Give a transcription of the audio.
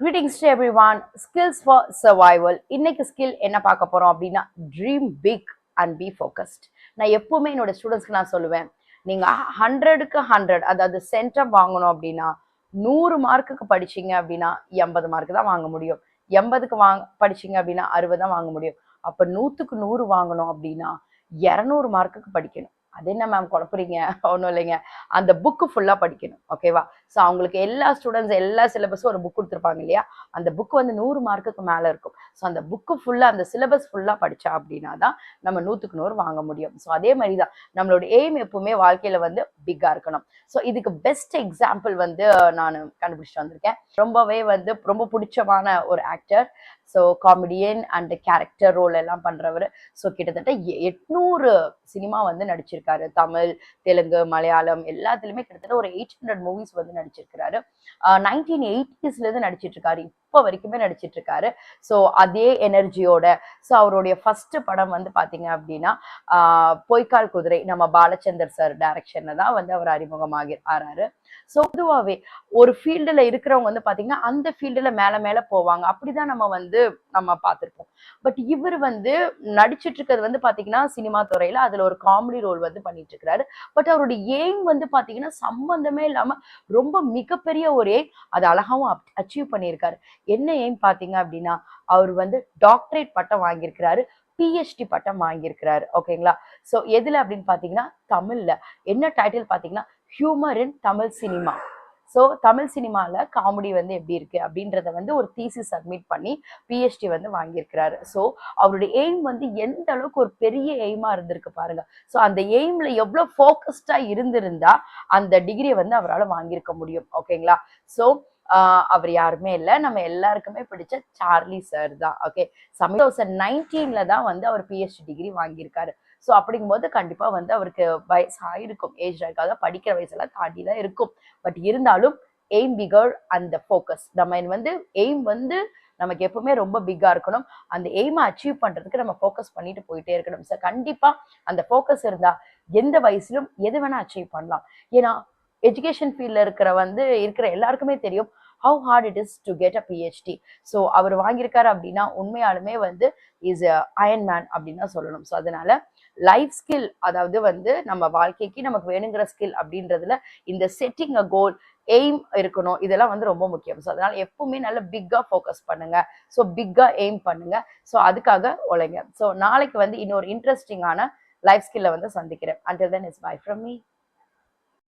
Greetings to everyone skills for survival இன்னைக்கு skill என்ன பார்க்க போகிறோம் அப்படின்னா dream big and be focused நான் எப்பவுமே என்னோட ஸ்டூடெண்ட்ஸ்க்கு நான் சொல்லுவேன் நீங்கள் ஹண்ட்ரடுக்கு ஹண்ட்ரட் அதாவது சென்டம் வாங்கணும் அப்படின்னா நூறு மார்க்குக்கு படிச்சீங்க அப்படின்னா எண்பது மார்க்கு தான் வாங்க முடியும். எண்பதுக்கு வாங்க படிச்சீங்க அப்படின்னா அறுபது தான் வாங்க முடியும். அப்போ நூற்றுக்கு நூறு வாங்கணும் அப்படின்னா இரநூறு மார்க்குக்கு படிக்கணும். அது என்ன மேம் குழப்புறீங்க? ஒன்றும் இல்லைங்க. அந்த புக்கு ஃபுல்லாக படிக்கணும் ஓகேவா ஸோ அவங்களுக்கு எல்லா ஸ்டூடெண்ட்ஸ் எல்லா சிலபஸும் ஒரு புக் கொடுத்துருப்பாங்க இல்லையா? அந்த புக்கு வந்து நூறு மார்க்குக்கு மேலே இருக்கும். ஸோ அந்த புக்கு ஃபுல்லாக அந்த சிலபஸ் ஃபுல்லாக படித்தா அப்படின்னா தான் நம்ம நூற்றுக்கு நூறு வாங்க முடியும். ஸோ அதே மாதிரி தான் நம்மளோட எய்ம் எப்பவுமே வாழ்க்கையில் வந்து பிக்காக இருக்கணும். ஸோ இதுக்கு பெஸ்ட் எக்ஸாம்பிள் வந்து நான் கண்டுபிடிச்சிட்டு வந்திருக்கேன். ரொம்பவே வந்து ரொம்ப பிடிச்சமான ஒரு actor so comedian and character role எல்லாம் பண்ணுறவர் ஸோ கிட்டத்தட்ட எ- எட்நூறு சினிமா வந்து நடிச்சிருக்காரு. தமிழ் தெலுங்கு மலையாளம் எல்லாத்துலேயுமே கிட்டத்தட்ட ஒரு எயிட் ஹண்ட்ரட் மூவிஸ் வந்து நடிச்சிருக்கிறாரு. நைன்டீன் எயிட்டிஸ்லேருந்து நடிச்சிட்டு இருக்காரு இப்போ வரைக்குமே நடிச்சிட்டு இருக்காரு ஸோ அதே எனர்ஜியோட ஸோ அவருடைய ஃபர்ஸ்ட் படம் வந்து பார்த்தீங்க அப்படின்னா பொய்க்கால் குதிரை நம்ம பாலச்சந்தர் சார் டைரக்ஷன்ல தான் வந்து அவர் அறிமுகமாகி ஆறாரு. ஸோ பொதுவாகவே ஒரு ஃபீல்டில் இருக்கிறவங்க வந்து பார்த்தீங்கன்னா அந்த ஃபீல்டில் மேலே மேலே போவாங்க. அப்படிதான் நம்ம வந்து நம்ம பார்த்துருப்போம். பட் இவர் வந்து நடிச்சிட்டு இருக்கிறது வந்து பார்த்தீங்கன்னா சினிமா துறையில் அதில் ஒரு காமெடி ரோல் வந்து பண்ணிட்டு இருக்கிறாரு பட் அவருடைய எய்ம் வந்து பார்த்தீங்கன்னா சம்பந்தமே இல்லாமல் ரொம்ப மிகப்பெரிய ஒரு எய்ம் அதை அழகாகவும் அச்சீவ் பண்ணியிருக்காரு. என்ன எய்ம் பார்த்தீங்க அப்படின்னா அவர் வந்து டாக்டரேட் பட்டம் வாங்கியிருக்கிறாரு பிஹெச்டி பட்டம் வாங்கியிருக்கிறாரு. ஓகேங்களா ஸோ எதில் அப்படின்னு பார்த்தீங்கன்னா தமிழில். என்ன டைட்டில் பார்த்தீங்கன்னா humour in Tamil cinema so Tamil சினிமாவில் காமெடி வந்து எப்படி இருக்குது அப்படின்றத வந்து ஒரு தீசி சப்மிட் பண்ணி பிஹெச்டி வந்து வாங்கியிருக்கிறாரு. ஸோ அவருடைய எய்ம் வந்து எந்த அளவுக்கு ஒரு பெரிய எய்மாக இருந்திருக்கு பாருங்கள் ஸோ அந்த எய்மில் எவ்வளோ ஃபோக்கஸ்டாக இருந்திருந்தா அந்த டிகிரியை வந்து அவரால் வாங்கியிருக்க முடியும். ஓகேங்களா ஸோ அவர் யாருமே இல்லை. நம்ம எல்லாருக்குமே பிடிச்ச சார்லி சார் தான். ஓகே? சம தௌசண்ட் நைன்டீன்ல தான் வந்து அவர் பிஹெச்டி டிகிரி வாங்கியிருக்காரு. ஸோ அப்படிங்கும்போது கண்டிப்பாக வந்து அவருக்கு வயசு ஆயிருக்கும் ஏஜ் இருக்காத படிக்கிற வயசெல்லாம் தாண்டி தான் இருக்கும். பட் இருந்தாலும் எய்ம் பிகர் அந்த ஃபோக்கஸ் நம்ம வந்து எய்ம் வந்து நமக்கு எப்பவுமே ரொம்ப பிக்காக இருக்கணும். அந்த எய்மை அச்சீவ் பண்ணுறதுக்கு நம்ம ஃபோக்கஸ் பண்ணிட்டு போயிட்டே இருக்கணும். சார் கண்டிப்பாக அந்த ஃபோக்கஸ் இருந்தால் எந்த வயசுலும் எது வேணால் அச்சீவ் பண்ணலாம். ஏன்னா எஜுகேஷன் ஃபீல்டில் இருக்கிற வந்து இருக்கிற எல்லாருக்குமே தெரியும் how hard it is to get a PhD so அவர் வாங்கியிருக்காரு அப்படின்னா உண்மையாலுமே வந்து இஸ் அயன் மேன் அப்படின்னு தான் சொல்லணும். ஸோ அதனால லைஃப் ஸ்கில் அதாவது வந்து நம்ம வாழ்க்கைக்கு நமக்கு வேணுங்கிற ஸ்கில் அப்படின்றதுல இந்த செட்டிங் அ கோல் எய்ம் இருக்கணும் இதெல்லாம் வந்து ரொம்ப முக்கியம். ஸோ அதனால எப்பவுமே நல்ல பிக்கா ஃபோக்கஸ் பண்ணுங்க. ஸோ பிக்கா எய்ம் பண்ணுங்க. ஸோ அதுக்காக உழைங்க. ஸோ நாளைக்கு வந்து இன்னொரு இன்ட்ரெஸ்டிங்கான லைஃப் ஸ்கில்லை வந்து சந்திக்கிறேன். Until then is bye from me